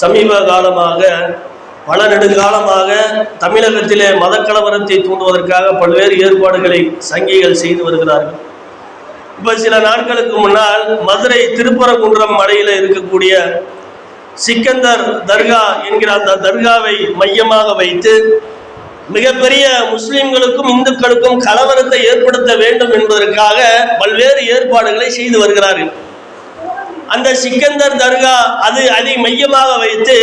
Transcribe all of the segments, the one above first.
சமீப காலமாக பல நெடுங்காலமாக தமிழகத்திலே மதக்கலவரத்தை தூண்டுவதற்காக பல்வேறு ஏற்பாடுகளை சங்கிகள் செய்து வருகிறார்கள். இப்ப சில நாட்களுக்கு முன்னால் மதுரை திருப்பரங்குன்றம் மலையில இருக்கக்கூடிய சிக்கந்தர் தர்கா என்கிற அந்த தர்காவை மையமாக வைத்து மிகப்பெரிய முஸ்லிம்களுக்கும் இந்துக்களுக்கும் கலவரத்தை ஏற்படுத்த வேண்டும் என்பதற்காக பல்வேறு ஏற்பாடுகளை செய்து வருகிறார்கள். அந்த சிக்கந்தர் தர்கா அது அதை மையமாக வைத்து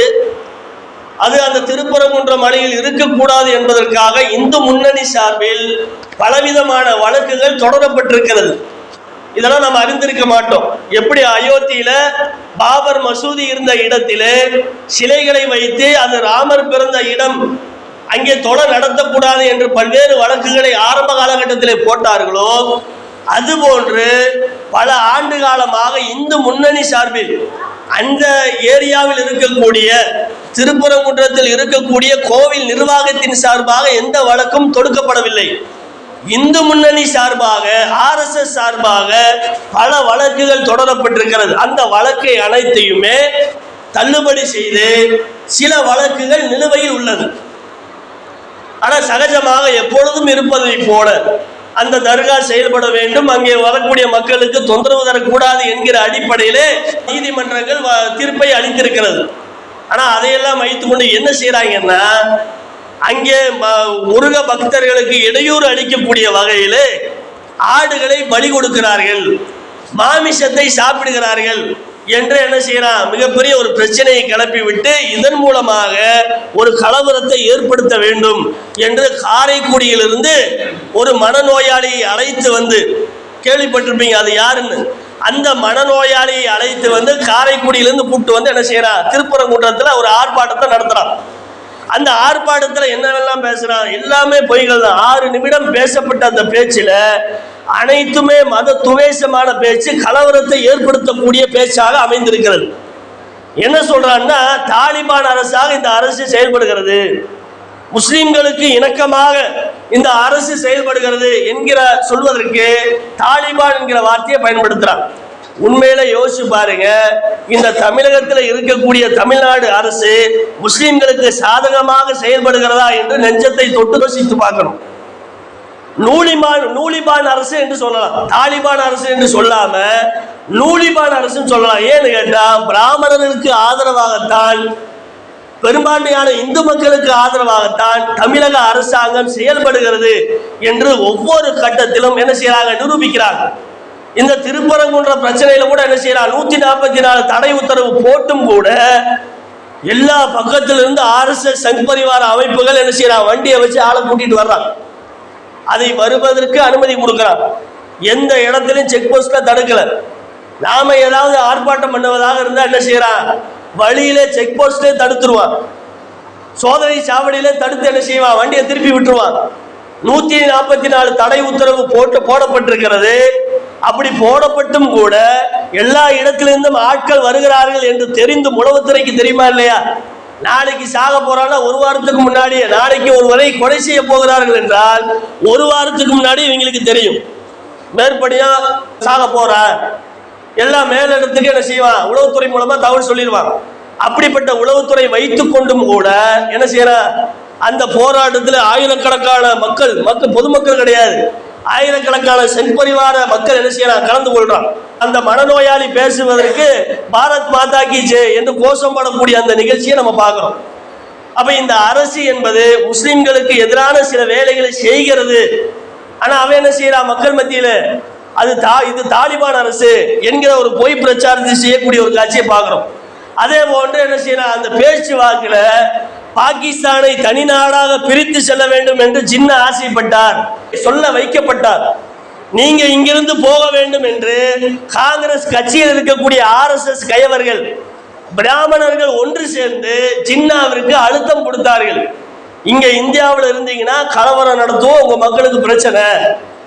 அது அந்த திருப்பரங்குன்ற மலையில் இருக்கக்கூடாது என்பதற்காக இந்து முன்னணி சார்பில் பலவிதமான வழக்குகள் தொடரப்பட்டிருக்கிறது. இதெல்லாம் நம்ம அறிந்திருக்க மாட்டோம். எப்படி அயோத்தியில பாபர் மசூதி இருந்த இடத்திலே சிலைகளை வைத்து அது ராமர் பிறந்த இடம் அங்கே தொடர் நடத்தக்கூடாது என்று பல்வேறு வழக்குகளை ஆரம்ப காலகட்டத்திலே போட்டார்களோ அதுபோன்று பல ஆண்டு காலமாக இந்து முன்னணி சார்பில் அந்த ஏரியாவில் இருக்கக்கூடிய திருப்பரங்குன்றத்தில் இருக்கக்கூடிய கோவில் நிர்வாகத்தின் சார்பாக எந்த வழக்கும் தொடுக்கப்படவில்லை. இந்து முன்னணி சார்பாக ஆர்எஸ்எஸ் சார்பாக பல வழக்குகள் தொடரப்பட்டிருக்கிறது. அந்த வழக்கை அனைத்தையுமே தள்ளுபடி செய்து சில வழக்குகள் நிலுவையில் உள்ளது. ஆனால் சகஜமாக எப்பொழுதும் இருப்பதை போல அந்த தர்கா செயல்பட வேண்டும். அங்கே வரக்கூடிய மக்களுக்கு தொந்தரவு தரக்கூடாது என்கிற அடிப்படையிலே நீதிமன்றங்கள் வ- தீர்ப்பை அளித்திருக்கிறது. ஆனா அதையெல்லாம் வைத்துக்கொண்டு என்ன செய்றாங்கன்னா அங்கே ம- முருக பக்தர்களுக்கு இடையூறு அளிக்கக்கூடிய வகையிலே ஆடுகளை பலி கொடுக்கிறார்கள். மாமிசத்தை சாப்பிடுகிறார்கள். என்று என்ன செய்யறான் மிகப்பெரிய ஒரு பிரச்சனையை கிளப்பி விட்டு இதன் மூலமாக ஒரு கலவரத்தை ஏற்படுத்த வேண்டும் என்று காரைக்குடியிலிருந்து ஒரு மனநோயாளியை அழைத்து வந்து கேள்விப்பட்டிருப்பீங்க அது யாருன்னு? அந்த மனநோயாளியை அழைத்து வந்து காரைக்குடியிலிருந்து கூப்பிட்டு வந்து என்ன செய்யறான் திருப்பரங்குன்றத்தில் ஒரு ஆர்ப்பாட்டத்தை நடத்துறான். அந்த ஆர்ப்பாட்டத்தில் என்னவெல்லாம் பேசுறான்? எல்லாமே பொய்கள் தான் ஆறு நிமிடம் பேசப்பட்ட அந்த பேச்சில் அனைத்துமே மத துவேஷமான பேச்சு கலவரத்தை ஏற்படுத்தக்கூடிய பேச்சாக அமைந்திருக்கிறது. என்ன சொல்றான்னா தாலிபான் அரசாக இந்த அரசு செயல்படுகிறது. முஸ்லிம்களுக்கு இணக்கமாக இந்த அரசு செயல்படுகிறது என்கிற சொல்வதற்கு தாலிபான் என்கிற வார்த்தையை பயன்படுத்துறான். உண்மையில யோசிச்சு பாருங்க இந்த தமிழகத்தில் இருக்கக்கூடிய தமிழ்நாடு அரசு முஸ்லிம்களுக்கு சாதகமாக செயல்படுகிறதா என்று நெஞ்சத்தை தொட்டு யோசித்து பார்க்கணும். நூலிபான் நூலிபான் அரசு என்று சொல்லலாம். தாலிபான் அரசு என்று சொல்லாம நூலிபான் அரசுன்னு சொல்லலாம். ஏன்னு கேட்டா பிராமணர்களுக்கு ஆதரவாகத்தான் பெரும்பான்மையான இந்து மக்களுக்கு ஆதரவாகத்தான் தமிழக அரசாங்கம் செயல்படுகிறது என்று ஒவ்வொரு கட்டத்திலும் என்ன செய்யறாங்க? நிரூபிக்கிறாங்க. இந்த திருப்பரங்குன்ற பிரச்சனையில கூட என்ன செய்யறாங்க? நூத்தி நாற்பத்தி நாலு தடை உத்தரவு போட்டும் கூட எல்லா பக்கத்திலிருந்து ஆர்எஸ்எஸ் சங் பரிவார அமைப்புகள் என்ன செய்யறாங்க? வண்டியை வச்சு ஆளை கூட்டிட்டு வர்றாங்க. அதை வருவதற்கு அனுமதி கொடுக்கிறான் எந்த இடத்திலும் செக் போஸ்ட்ல தடுக்கல. நாம ஏதாவது ஆர்ப்பாட்டம் பண்ணுவதாக இருந்தா என்ன செய்யறான்? வழியில செக் போஸ்டே தடுத்துருவான். சோதனை சாவடியில தடுத்து என்ன செய்வான்? வண்டியை திருப்பி விட்டுருவான். நூத்தி நாற்பத்தி நாலு தடை உத்தரவு போட்டு போடப்பட்டிருக்கிறது. அப்படி போடப்பட்டும் கூட எல்லா இடத்திலிருந்தும் ஆட்கள் வருகிறார்கள் என்று தெரிந்து உளவுத்துறைக்கு தெரியுமா இல்லையா? நாளைக்கு சாக போறான்னா ஒரு வாரத்துக்கு முன்னாடியே நாளைக்கு ஒருவரை கொலை செய்ய போகிறார்கள் என்றால் ஒரு வாரத்துக்கு முன்னாடி இவங்களுக்கு தெரியும். மேற்படியா சாக போறான் எல்லாம் மேலிடத்துக்கு என்ன செய்வான் உளவுத்துறை மூலமா தகவல் சொல்லிடுவான் அப்படிப்பட்ட உளவுத்துறை வைத்துக் கொண்டும் கூட என்ன செய்யறான் அந்த போராட்டத்தில் ஆயிரக்கணக்கான மக்கள் மக்கள் பொதுமக்கள் கிடையாது. ஆயிரக்கணக்கான செண்பரிவார மக்கள் என்ன செய்யறான் கலந்து கொள்றான் அந்த மனநோயாளி பேசுவதற்கு பாரத் மாதா கி ஜே என்று கோஷம் படக்கூடிய அந்த நிகழ்ச்சியை நம்ம பார்க்கிறோம். அப்ப இந்த அரசு என்பது முஸ்லிம்களுக்கு எதிரான சில வேலைகளை செய்கிறது. ஆனா அவன் என்ன செய்யறான் மக்கள் மத்தியில அது தா இது தாலிபான் அரசு என்கிற ஒரு பொய் பிரச்சாரத்தை செய்யக்கூடிய ஒரு காட்சியை பார்க்கிறோம். அதே போன்று என்ன செய்யறான் அந்த பேச்சு வாக்கில் பாகிஸ்தானை தனி நாடாக பிரித்து செல்ல வேண்டும் என்று சின்ன ஆசைப்பட்டார். சொல்ல வைக்கப்பட்டார். நீங்க இங்கிருந்து போக வேண்டும் என்று காங்கிரஸ் கட்சியில் இருக்கக்கூடிய ஆர்எஸ்எஸ் கயவர்கள் பிராமணர்கள் ஒன்று சேர்ந்து ஜின்னாவிற்கு அழுத்தம் கொடுத்தார்கள். இங்க இந்தியாவில் இருந்தீங்கன்னா கலவரம் நடத்துவோம் உங்க மக்களுக்கு பிரச்சனை.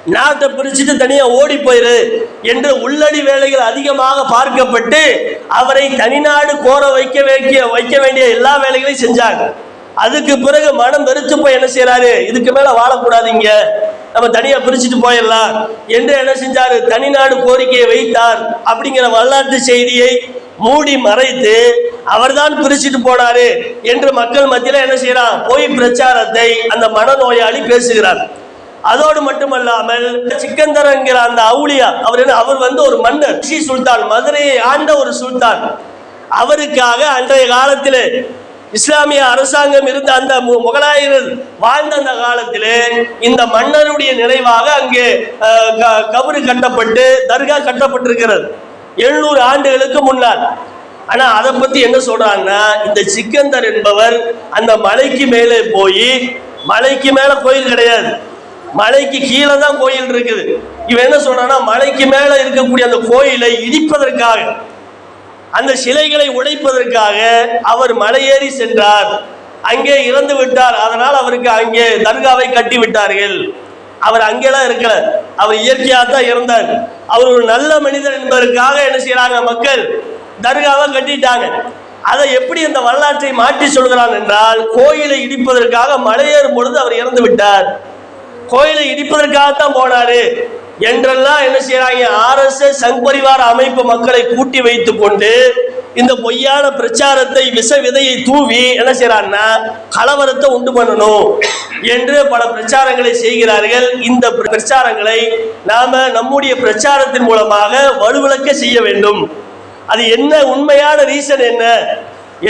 நாட்டை பிரிச்சுட்டு தனியா ஓடி போயிரு என்று உள்ளடி வேலைகள் அதிகமாக பார்க்கப்பட்டு அவரை தனிநாடு கோர வைக்க வைக்க வைக்க வேண்டிய எல்லா வேலைகளையும் செஞ்சாங்க. அதுக்கு பிறகு மனம் வெறுத்து போய் என்ன செய்யறாரு இதுக்கு மேல வாழக்கூடாதீங்க. நம்ம தனியா பிரிச்சுட்டு போயிடலாம் என்று என்ன செஞ்சாரு? தனிநாடு கோரிக்கையை வைத்தார். அப்படிங்கிற வரலாற்று செய்தியை மூடி மறைத்து அவர்தான் பிரிச்சுட்டு போனாரு என்று மக்கள் மத்தியில என்ன செய்யறான் போய் பிரச்சாரத்தை அந்த மனநோயாளி பேசுகிறார். அதோடு மட்டுமல்லாமல் சிக்கந்தர் என்கிற அந்த அவுளியா அவர் என்ன அவர் வந்து ஒரு மன்னர் ஷி சுல்தான் மதுரையை ஆண்ட ஒரு சுல்தான். அவருக்காக அன்றைய காலத்திலே இஸ்லாமிய அரசாங்கம் இருந்த அந்த மு- முகலாயர்கள் வாழ்ந்த அந்த காலத்திலே இந்த மன்னருடைய நினைவாக அங்கே க- கபரு கட்டப்பட்டு தர்கா கட்டப்பட்டிருக்கிறது. எழுநூறு ஆண்டுகளுக்கு முன்னால். ஆனா அதை பத்தி என்ன சொல்றாங்கன்னா இந்த சிக்கந்தர் என்பவர் அந்த மலைக்கு மேலே போய் மலைக்கு மேல கோயில் கிடையாது. மலைக்கு கீழே தான் கோயில் இருக்குது. இவன் என்ன சொல்றான்னா மலைக்கு மேல இருக்கக்கூடிய அந்த கோயிலை இடிப்பதற்காக அந்த சிலைகளை உடைப்பதற்காக அவர் மலையேறி சென்றார். அங்கே இறந்து விட்டார். அதனால் அவருக்கு அங்கே தர்காவை கட்டி விட்டார்கள். அவர் அங்கெல்லாம் இருக்கல. அவர் இயற்கையாக தான் இறந்தார் அவர் ஒரு நல்ல மனிதர் என்பதற்காக என்ன செய்யறாங்க மக்கள்? தர்காவை கட்டிட்டாங்க. அதை எப்படி அந்த வரலாற்றை மாற்றி சொல்கிறான் என்றால் கோயிலை இடிப்பதற்காக மலையேறும் பொழுது அவர் இறந்து விட்டார். கோயிலை இடிப்பதற்காகத்தான் போனாரு. என்றெல்லாம் என்ன செய்யறாங்க ஆர்எஸ்எஸ் சங் பரிவார அமைப்பு மக்களை கூட்டி வைத்து கொண்டு இந்த பொய்யான பிரச்சாரத்தை விஷ விதையை தூவி என்ன செய்யறாங்கன்னா கலவரத்தை உண்டு பண்ணணும் என்று பல பிரச்சாரங்களை செய்கிறார்கள். இந்த பிரச்சாரங்களை நாம நம்முடைய பிரச்சாரத்தின் மூலமாக வலுவிளக்க செய்ய வேண்டும். அது என்ன? உண்மையான ரீசன் என்ன?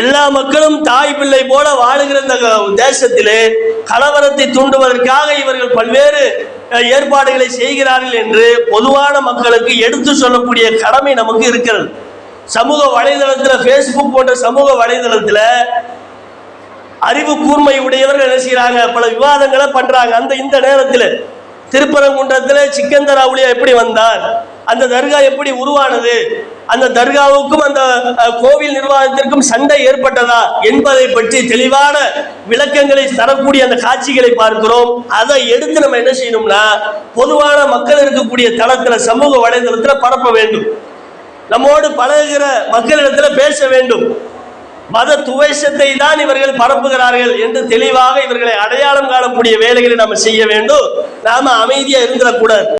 எல்லா மக்களும் தாய் பிள்ளை போல வாழுகிற இந்த தேசத்திலே கலவரத்தை தூண்டுவதற்காக இவர்கள் பல்வேறு ஏற்பாடுகளை செய்கிறார்கள் என்று பொதுவான மக்களுக்கு எடுத்து சொல்லக்கூடிய கடமை நமக்கு இருக்கிறது. சமூக வலைதளத்தில் ஃபேஸ்புக் போன்ற சமூக வலைதளத்தில் அறிவு கூர்மை உடையவர்கள் என்ன செய்கிறாங்க பல விவாதங்களை பண்ணுறாங்க அந்த இந்த நேரத்தில் திருப்பரங்குன்றத்தில் சிக்கந்தராவுலியா எப்படி வந்தார்? அந்த தர்கா எப்படி உருவானது? அந்த தர்காவுக்கும் அந்த கோவில் நிர்வாகத்திற்கும் சண்டை ஏற்பட்டதா என்பதை பற்றி தெளிவான விளக்கங்களை தரக்கூடிய அந்த காட்சிகளை பார்க்கிறோம். அதை எடுத்து நம்ம என்ன செய்யணும்னா பொதுவான மக்கள் இருக்கக்கூடிய தளத்துல சமூக வலைதளத்துல பரப்ப வேண்டும். நம்மோடு பழகுகிற மக்களிடத்துல பேச வேண்டும். மத துவேஷத்தை தான் இவர்கள் பரப்புகிறார்கள் என்று தெளிவாக இவர்களை அடையாளம் காணக்கூடிய வேலைகளை நாம் செய்ய வேண்டும். நாம அமைதியா இருந்துடக்கூடாது.